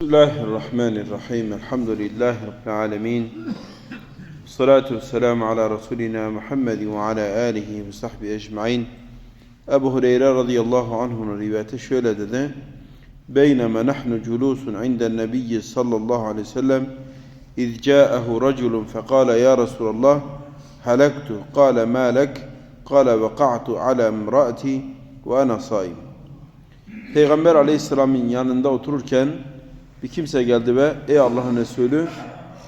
Bismillahirrahmanirrahim. Elhamdülillahi Rabbil alemin. Salatu vesselamu ala Resulina Muhammed ve ala alihi ve sahbihi ecmain. Ebu Hureyre radıyallahu anh'un rivayeti şöyle dedi. Beyneme nahnu culusun inden nebiyyi sallallahu aleyhi ve sellem iz ca'ahu raculun fekale ya Resulallah halaktu kale ma lek kale veka'tu ala imraati ve ana saim. Peygamber aleyhisselamın yanında otururken bir kimse geldi ve ey Allah'ın Resulü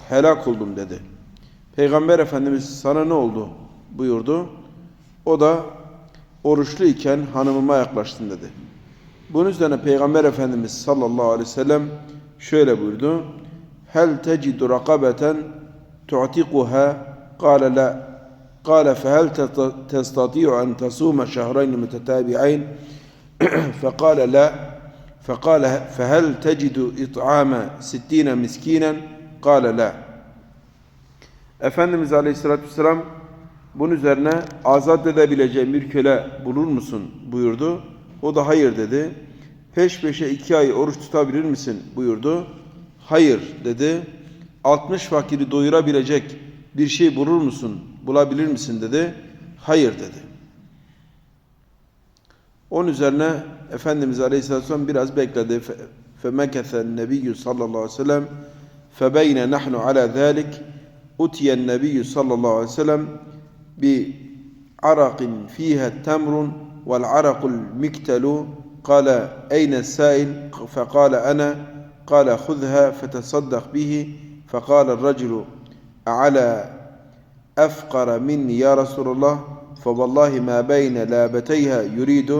helak oldum dedi. Peygamber Efendimiz sana ne oldu buyurdu. O da oruçlu iken hanımıma yaklaştın dedi. Bunun üzerine Peygamber Efendimiz sallallahu aleyhi ve sellem şöyle buyurdu. Hel tecidu rakabeten tu'tikuha kâle la kâle fehel testati'u en tasume şehreyn mütetabi'ayn fekâle la فقال فهل تجد إطعام ستين مسكينا قال لا Efendimiz Aleyhisselatü Vesselam bunun üzerine azat edebileceğin bir köle bulur musun buyurdu. O da hayır dedi. Peş peşe iki ay oruç tutabilir misin buyurdu. Hayır dedi. 60 fakiri doyurabilecek bir şey bulur musun, bulabilir misin dedi. Hayır dedi. Onun üzerine Efendimiz Aleyhisselatü Vesselam biraz bekledi. فَمَكَثَ النَّبِيُّ aleyhi ve sellem فَبَيْنَ نَحْنُ عَلَى ذَٰلِكِ أُتِيَ النَّبِيُّ aleyhi ve sellem بعرق فيها التمر والعرق المكتل قال أين السائل فقال أنا قال خذها فتصدق به فقال الرجل أعلى أفقر مني يا رسول الله فوالله ما بين لابتيها يريد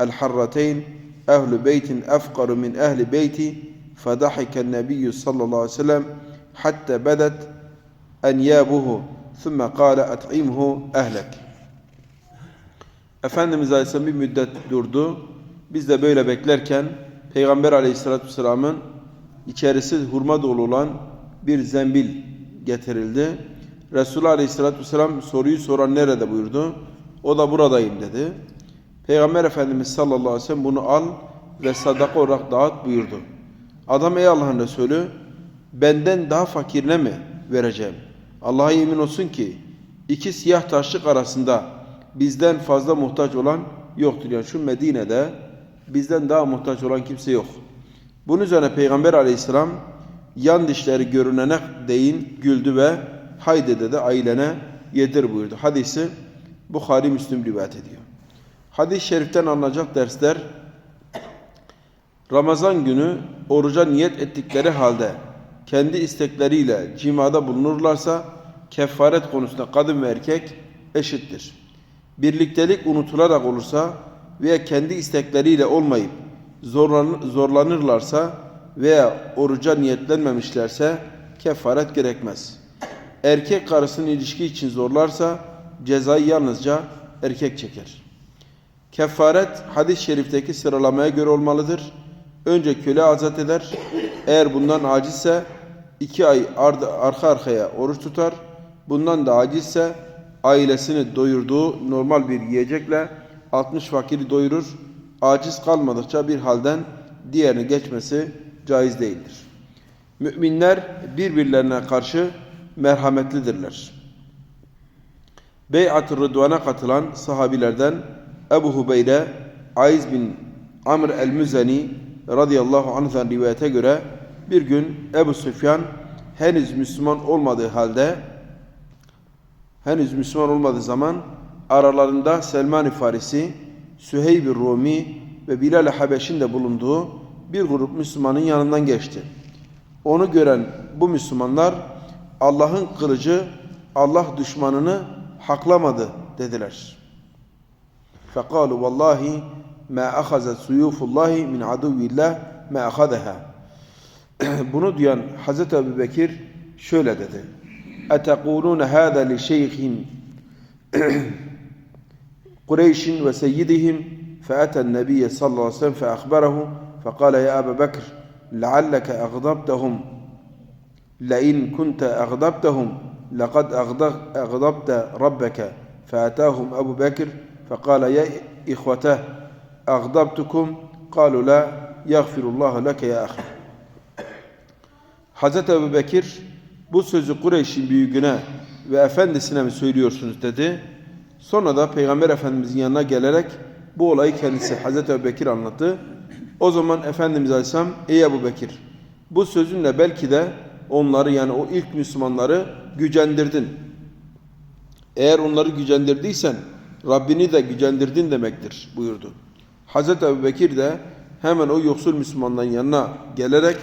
الحرتين أهل بيت أفقر من أهل بيتي فضحك النبي صلى الله عليه وسلم حتى بدت أنيابه ثم قال أطعمه أهلك Efendimiz Aleyhisselam bir müddet durdu. Biz de böyle beklerken Peygamber Aleyhisselatü Vesselam'ın içerisi hurma dolu olan bir zembil getirildi. Resulullah Aleyhisselatü Vesselam soruyu soran nerede buyurdu. O da buradayım dedi. Peygamber Efendimiz sallallahu aleyhi ve sellem bunu al ve sadaka olarak dağıt buyurdu. Adam ey Allah'ın Resulü benden daha fakirine mi vereceğim? Allah'a yemin olsun ki iki siyah taşlık arasında bizden fazla muhtaç olan yoktur. Yani şu Medine'de bizden daha muhtaç olan kimse yok. Bunun üzerine Peygamber aleyhisselam yan dişleri görünene değin güldü ve haydi dedi ailene yedir buyurdu. Hadisi Bukhari Müslim rivayet ediyor. Hadis-i şeriften alınacak dersler Ramazan günü oruca niyet ettikleri halde kendi istekleriyle cimada bulunurlarsa kefaret konusunda kadın ve erkek eşittir. Birliktelik unutularak olursa veya kendi istekleriyle olmayıp zorlan, zorlanırlarsa veya oruca niyetlenmemişlerse kefaret gerekmez. Erkek karısının ilişki için zorlarsa cezayı yalnızca erkek çeker. Kefaret hadis-i şerifteki sıralamaya göre olmalıdır. Önce köle azat eder. Eğer bundan acizse iki ay arka arkaya oruç tutar. Bundan da acizse ailesini doyurduğu normal bir yiyecekle 60 fakiri doyurur. Aciz kalmadıkça bir halden diğerini geçmesi caiz değildir. Müminler birbirlerine karşı merhametlidirler. Beyat-ı Rıdvan'a katılan sahabilerden Ebu Hubeyre, Aiz bin Amr el-Müzeni radıyallahu anh'dan rivayete göre bir gün Ebu Süfyan henüz Müslüman olmadığı halde henüz Müslüman olmadığı zaman aralarında Selman-ı Farisi, Süheyb-i Rumi ve Bilal-i Habeş'in de bulunduğu bir grup Müslümanın yanından geçti. Onu gören bu Müslümanlar Allah'ın kılıcı Allah düşmanını haklamadı dediler. فَقَالُوا وَاللّٰهِ مَا أَخَذَتْ سُيُوفُ اللّٰهِ مِنْ عَدُوِّ اللّٰهِ مَا أَخَذَهَا. Bunu duyan Hazreti Ebu Bekir şöyle dedi. اَتَقُولُونَ هَذَا لِشَيْخٍ قُرَيْشٍ وَسَيِّدِهِمْ؟ فَأَتَى النَّبِيَّ صلى الله عليه وسلم فأخبره فقال يا أبا بكر لعلك أغضبتهم. لئن كنت أغضبتهم لقد أغضبت ربك. فأتاهم أبو بكر فقال يا إخوته أغضبتكم قالوا لا يغفر الله لك يا أخي Hazreti Ebu Bekir bu sözü Kureyş'in büyüğüne ve efendisine mi söylüyorsunuz dedi. Sonra da Peygamber Efendimizin yanına gelerek bu olayı kendisi Hazreti Ebu Bekir anlattı. O zaman Efendimiz Aleyhisselam ey Ebu Bekir bu sözünle belki de onları yani o ilk Müslümanları gücendirdin. Eğer onları gücendirdiysen Rabbini de gücendirdin demektir buyurdu. Hazreti Ebu Bekir de hemen o yoksul Müslümanların yanına gelerek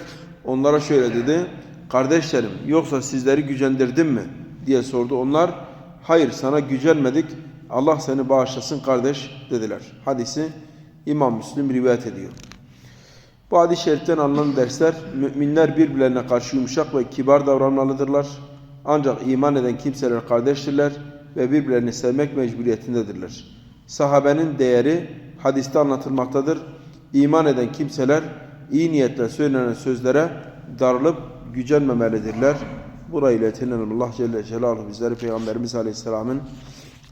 onlara şöyle dedi. Kardeşlerim yoksa sizleri gücendirdim mi? diye sordu. Onlar hayır sana gücenmedik. Allah seni bağışlasın kardeş dediler. Hadisi İmam Müslim rivayet ediyor. Bu hadis-i şeriften alınan dersler, müminler birbirlerine karşı yumuşak ve kibar davranmalıdırlar. Ancak iman eden kimseler kardeştirler ve birbirlerini sevmek mecburiyetindedirler. Sahabenin değeri hadiste anlatılmaktadır. İman eden kimseler iyi niyetle söylenen sözlere darılıp gücenmemelidirler. Burayı iletilen Allah Celle Celaluhu bizleri Peygamberimiz Aleyhisselam'ın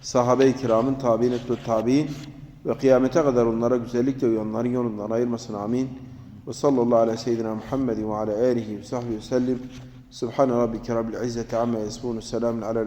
sahabe-i kiramın tabi'in etlu tabi'in ve kıyamete kadar onlara güzellikle uyanların yolundan ayırmasın amin. Ve sallallahu ala seyyidina Muhammedin ve ala alihi ve sahbihi ve sellim. Subhane rabbike rabbil izzeti amma yasifun. Selamun alel